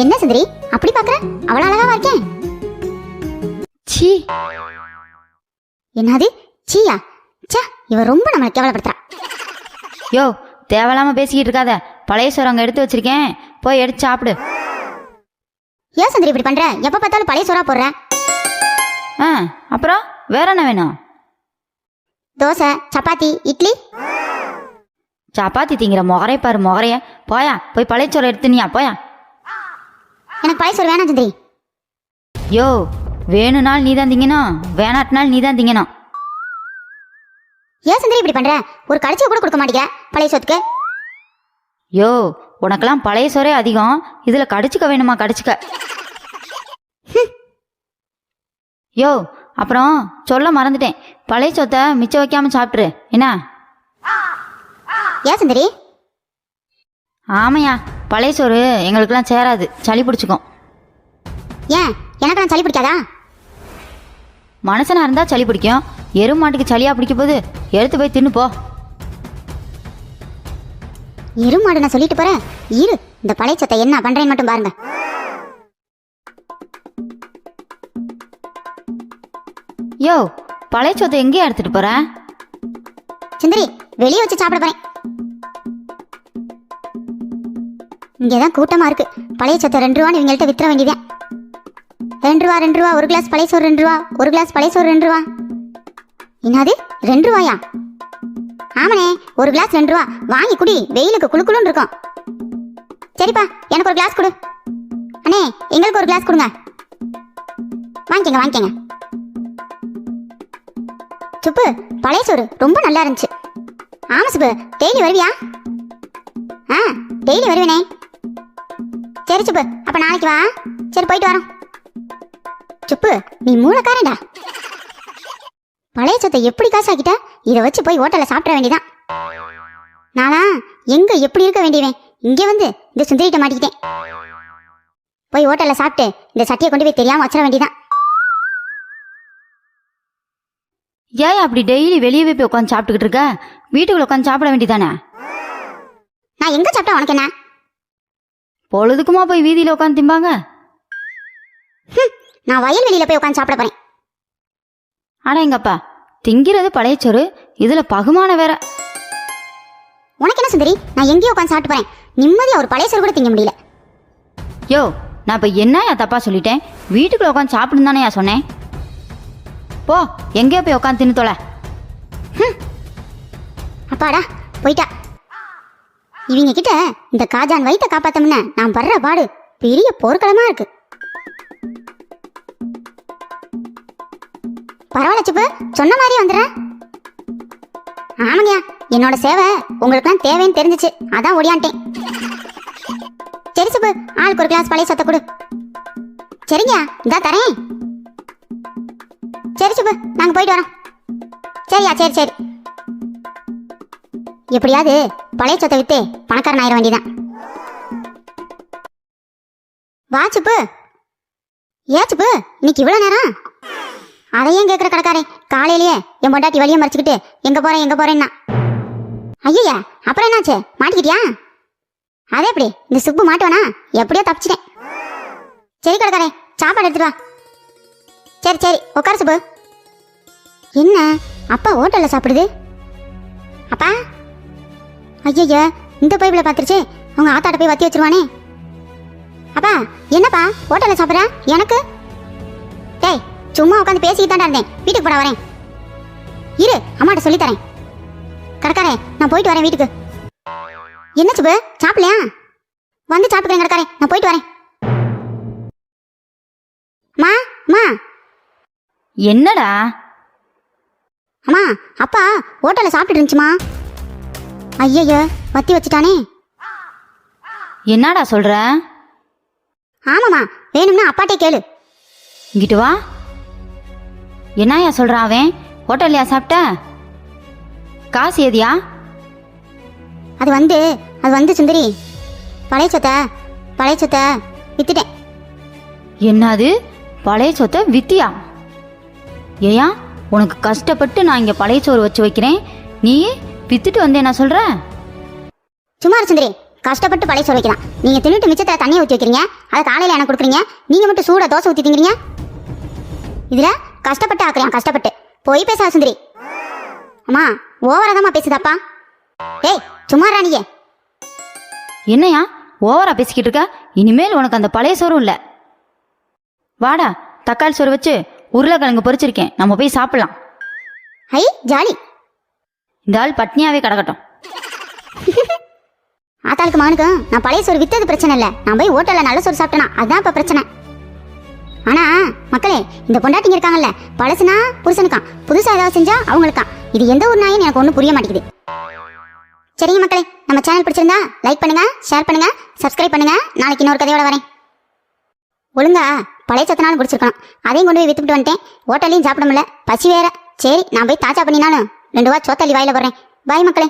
என்ன சுந்தரி அப்படி பாக்குற? அவ்வளவு அழகாவா இருக்கேன். சீ என்னது? சீயா ச்சே இவ ரொம்ப நம்மளை கேவலப்படுத்துறா. யோ தேவையில்லாம பேசிக்கிட்டு இருக்காத. பழைய சோறு அங்க எடுத்து வச்சிருக்கேன். போய் எடுத்து சாப்பிடு. ஏன் சுந்தரி இப்படி பண்ற? எப்ப பார்த்தாலும் பழைய சோறா போடுற? ஆ அப்புறம் வேற என்ன வேணும்? தோசை சப்பாத்தி இட்லி? சப்பாத்தி திங்கிற முகரை பாரு முகரைய. போயா போய் பழைய சோறு எடுத்துனியா போயா. எனக்கு சோறு வேணாம் சுந்தரி. யோ வேணும்னால் நீ தான் திங்கணும் வேணாட்டினால் நீ தான் திங்கணும் ஏன் சுந்தரி இப்படி பண்ற? ஒரு கடிச்சு கூட கொடுக்க மாட்டேங்கிற பழைய சோத்துக்கு? யோ உனக்கெல்லாம் பழைய சோறே அதிகம். இதுல கடிச்சுக்க வேணுமா கடிச்சுக்க? யோ அப்புறம் சொல்ல மறந்துட்டேன். பழைய சொத்தை மிச்சம் வைக்காம சாப்பிட்ரு என்ன? ஏன் சுந்தரி? ஆமையா. பழைய சோறு எங்களுக்கெல்லாம் சேராது. சளி பிடிச்சிக்கும். ஏன்? எனக்கு நான் சளி பிடிக்காதா? மனுஷனா இருந்தா சளி பிடிக்கும். எரு மாட்டுக்கு சளியா பிடிக்க போது எடுத்து போய் தின்னு போ. எருமாடு நான் சொல்லிட்டு போறேன். இரு இந்த பழைய சத்தை என்ன பண்றேன்னு மட்டும் பாருங்க. யோ பழைய சொத்தை எங்கேயா எடுத்துட்டு போற? சுந்தரி வெளியே வச்சு சாப்பிட இங்கே தான் கூட்டமா இருக்கு. பழைய சத்தை ரெண்டு ரூபான்னு இவங்கள்ட்ட வித்துற வேண்டியதான் ரெண்டு ரூபா ரெண்டு ரூபா ஒரு கிளாஸ் பழைய சோறு ரெண்டு ரூபா ஒரு கிளாஸ் பழைய சோறு ரெண்டு ரூபா. என்னது? ரெண்டு ரூபாயா? ஆமாண்ணே ஒரு கிளாஸ் ரெண்டு ரூபா. வாங்கி குடி வெயிலுக்கு குளு குளுன்னு இருக்கும். சரிப்பா எனக்கு ஒரு கிளாஸ் கொடு. அண்ணே எங்களுக்கு ஒரு கிளாஸ் கொடுங்க. வாங்கிக்கங்க வாங்கிக்கங்க. சுப்பு பழைய சோறு ரொம்ப நல்லா இருந்துச்சு. ஆமா சுப்பு டெய்லி வருவியா? ஆ டெய்லி வருவேனே. சரி சுப்பு அப்ப நாளைக்கு வா. சரி போயிட்டு வரோம். சுப்பு நீ மூளைக்காரன்டா. பழைய சொத்தை எப்படி காசாக்கிட்ட? இதை வச்சு போய் ஹோட்டல்ல சாப்பிட வேண்டியதான் நானா எங்க எப்படி இருக்க வேண்டியவன்? இங்கே வந்து இந்த சுந்தரிட்ட மாட்டிக்கிட்டேன். போய் ஹோட்டல்ல சாப்பிட்டு இந்த சட்டியை கொண்டு போய் தெரியாம வச்சிட வேண்டியதான் ஏன் அப்படி டெய்லி வெளியே போய் உட்காந்து சாப்பிட்டுக்கிட்டு இருக்க? வீட்டுக்குள்ள உட்காந்து சாப்பிட வேண்டியதானே நான் எங்க சாப்பிட்டா உனக்கு என்ன? பொழுதுக்குமா போய் வீதியில உட்காந்து திம்பாங்க? நான் வயல்வெளியில போய் உட்காந்து சாப்பிட போறேன். ஆனா எங்கப்பா திங்கிறது பழைய சோறு இதுல பகுமான வேற. உனக்கு என்ன சுந்தரி? நான் எங்கேயோ உட்காந்து சாப்பிட்டு போறேன். நிம்மதியா ஒரு பழைய சோறு கூட திங்க முடியல. யோ நான் இப்ப என்னயா தப்பா சொல்லிட்டேன்? வீட்டுக்குள்ள உட்காந்து சாப்பிடுன்னு தானேயா சொன்னேன்? போ எங்கேயோ போய் உட்காந்து தின்னு தொலை. அப்பாடா போயிட்டா. இவங்க கிட்ட இந்த காஜான் வயிற்ற காப்பாத்தோம்னா நான் படுற பாடு பெரிய போர்க்களமா இருக்கு. பரவாயில்ல சுப்பு சொன்ன மாதிரி வந்துடுறேன். ஆமாங்கய்யா என்னோட சேவை உங்களுக்குலாம் தேவைன்னு தெரிஞ்சிச்சு. அதான் ஒடியான்ட்டேன் சரி சுப்பு ஆளுக்கு ஒரு கிளாஸ் பழைய சத்த கொடு. சரிங்கய்யா இந்தா தரேன். சரி சுப்பு நாங்கள் போயிட்டு வரோம். சரியா சரி சரி. எப்படியாவது பழைய சொத்தை வித்து பணக்காரன் ஆயிட வேண்டியதான் வா சுப்பு. ஏ சுப்பு இன்னைக்கு இவ்வளோ நேரம்? அதையும் கேட்குற கடைக்காரே காலையிலேயே என் பொண்டாட்டி வழியை மறைச்சிக்கிட்டு எங்கே போகிறேன் எங்கே போகிறேன்னா ஐயா அப்புறம் என்னாச்சு? மாட்டிக்கிட்டியா? அதே எப்படி? இந்த சுப்பு மாட்டுவானா? எப்படியோ தப்பிச்சிட்டேன். சரி கடைக்காரே சாப்பாடு எடுத்துட்டு வா. சரி சரி உட்கார சுப்பு. என்ன? அப்பா ஹோட்டலில் சாப்பிடுது? அப்பா? ஐயய்ய இந்த பைபிள பார்த்துருச்சு. உங்க ஆத்தாட்ட போய் வத்தி வச்சிருவானே. அப்பா என்னப்பா? ஹோட்டல்ல சாப்பிட்ற? எனக்கு? டேய் சும்மா உட்காந்து பேசிக்கிட்டு தான் இருந்தேன். வீட்டுக்கு போட வரேன். இரு அம்மாட்ட சொல்லி தரேன். கடைக்காரே நான் போயிட்டு வரேன் வீட்டுக்கு. என்ன சுப்பு சாப்பிடலையா? வந்து சாப்பிட்டுக்கிறேன் கடைக்காரே நான் போயிட்டு வரேன். அம்மா அம்மா என்னடா? அம்மா அப்பா ஹோட்டல்ல சாப்பிட்டு இருந்துச்சுமா. ஐயய்ய வத்தி வச்சுட்டானே. என்னடா சொல்ற? ஆமாம்மா வேணும்னா அப்பாட்டே கேளு. இங்கிட்டு வா. என்னயா சொல்றான் அவன்? ஹோட்டல்லையா சாப்பிட்ட? காசு ஏதியா அது வந்து அது வந்து சுந்தரி. பழைய சொத்தை பழைய சொத்தை வித்துட்டேன். என்னது? பழைய சொத்தை வித்தியா? ஏயா உனக்கு கஷ்டப்பட்டு நான் இங்க பழைய சோறு வச்சு வைக்கிறேன். நீ வித்துட்டு வந்து என்ன சொல்ற? சும்மா இரு சுந்தரி. கஷ்டப்பட்டு பழைய சோறு வைக்கலாம். நீங்க தின்னுட்டு மிச்சத்தை தண்ணியை ஊற்றி வைக்கிறீங்க. அதை காலையில எனக்கு கொடுக்குறீங்க. நீங்க மட்டும் சூட தோசை ஊற்றி திங்கிறீங்க இதுல கஷ்டப்பட்டு ஆக்குறேன் கஷ்டப்பட்டு. போய் பேச சுந்தரி. அம்மா ஓவராதாம்மா பேசுதாப்பா. ஏய் சும்மா ராணியே என்னையா? ஓவரா பேசிக்கிட்டு இருக்க? இனிமேல் உனக்கு அந்த பழைய சோறும் இல்லை. வாடா தக்காளி சோறு வச்சு உருளைக்கிழங்கு பொரிச்சிருக்கேன். நம்ம போய் சாப்பிடலாம். ஐ ஜாலி. இந்த ஆள் பட்னியாவே கிடக்கட்டும் ஆத்தாளுக்கு மானுக்கும் நான் பழைய சோறு வித்தது பிரச்சனை இல்லை. நான் போய் ஹோட்டலில் நல்ல சோறு சாப்பிட்டேனா? அதுதான் இப்போ பிரச்சனை. ஆனா மக்களே இந்த பொண்டாட்டிங்க இருக்காங்கல்ல பழசுனா புருஷனுக்கான் புதுசா ஏதாவது செஞ்சா அவங்களுக்கான் இது எந்த ஒரு நாயும் எனக்கு ஒன்றும் புரிய மாட்டேங்குது. சரிங்க மக்களே நம்ம சேனல் பிடிச்சிருந்தா லைக் பண்ணுங்க ஷேர் பண்ணுங்க சப்ஸ்கிரைப் பண்ணுங்க. நாளைக்கு இன்னொரு கதையோட வரேன். ஒழுங்கா பழைய சத்தனாலும் பிடிச்சிருக்கணும் அதையும் கொண்டு போய் வித்துட்டு வந்துட்டேன். ஹோட்டல்லையும் சாப்பிட முடியல. பசி வேற. சரி நான் போய் தாச்சா பண்ணினாலும். ரெண்டு வா சோத்தள்ளி வாயில போடுறேன். பாய் மக்களே.